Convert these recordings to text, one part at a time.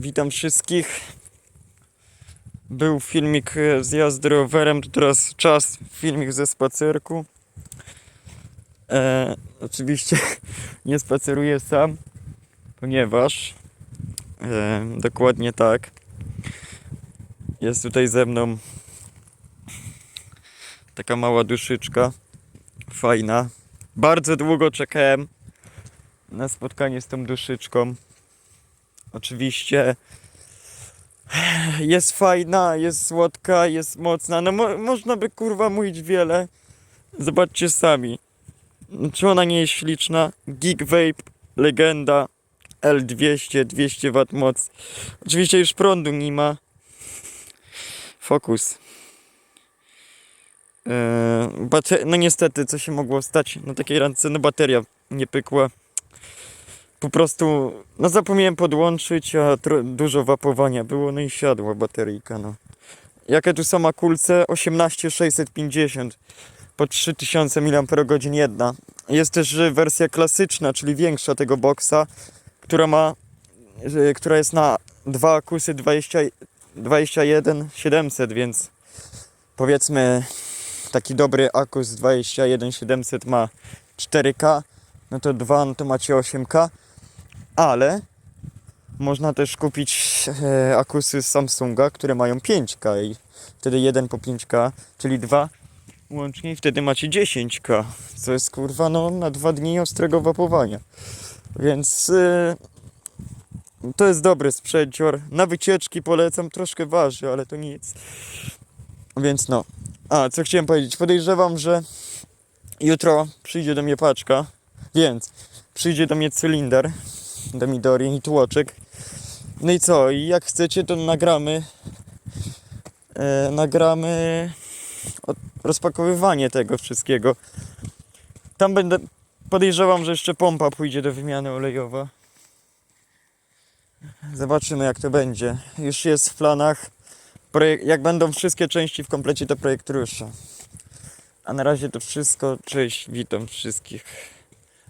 Witam wszystkich. Był filmik e, z jazdy rowerem, to teraz czas filmik ze spacerku. E, oczywiście nie spaceruję sam, ponieważ e, dokładnie tak. Jest tutaj ze mną taka mała duszyczka, fajna. Bardzo długo czekałem na spotkanie z tą duszyczką. Oczywiście jest fajna, jest słodka, jest mocna. No mo- można by kurwa mówić wiele. Zobaczcie sami. Czy ona nie jest śliczna? Geek Vape, legenda, L200, 200 W moc. Oczywiście już prądu nie ma. Fokus. Eee, no niestety, co się mogło stać na takiej randce? No bateria nie pykła po prostu, no zapomniałem podłączyć, a dużo wapowania było, no i siadła bateryjka, no. Jakie tu są akulce? 18650 po 3000 mAh jedna. Jest też wersja klasyczna, czyli większa tego boksa, która ma, która jest na dwa akusy 20, 21 700, więc powiedzmy taki dobry akus 21 700 ma 4K, no to dwa, no to macie 8K ale można też kupić e, akusy z Samsunga, które mają 5K i wtedy jeden po 5K, czyli dwa łącznie i wtedy macie 10K, co jest kurwa no na dwa dni ostrego wapowania. Więc e, to jest dobry sprzęcior. Na wycieczki polecam, troszkę waży, ale to nic. Więc no. A, co chciałem powiedzieć? Podejrzewam, że jutro przyjdzie do mnie paczka, więc przyjdzie do mnie cylinder do Midori i tłoczek. No i co? I jak chcecie, to nagramy. E, nagramy rozpakowywanie tego wszystkiego. Tam będę. Podejrzewam, że jeszcze pompa pójdzie do wymiany olejowa. Zobaczymy, jak to będzie. Już jest w planach. Jak będą wszystkie części w komplecie, to projekt rusza. A na razie to wszystko. Cześć, witam wszystkich.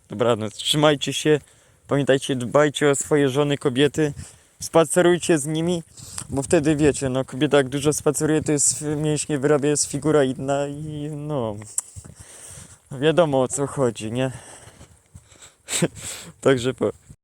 Dobranoc. Trzymajcie się. Pamiętajcie, dbajcie o swoje żony, kobiety. Spacerujcie z nimi, bo wtedy wiecie, no kobieta jak dużo spaceruje, to jest mięśnie wyrabia, jest figura inna i no wiadomo o co chodzi, nie? Także po.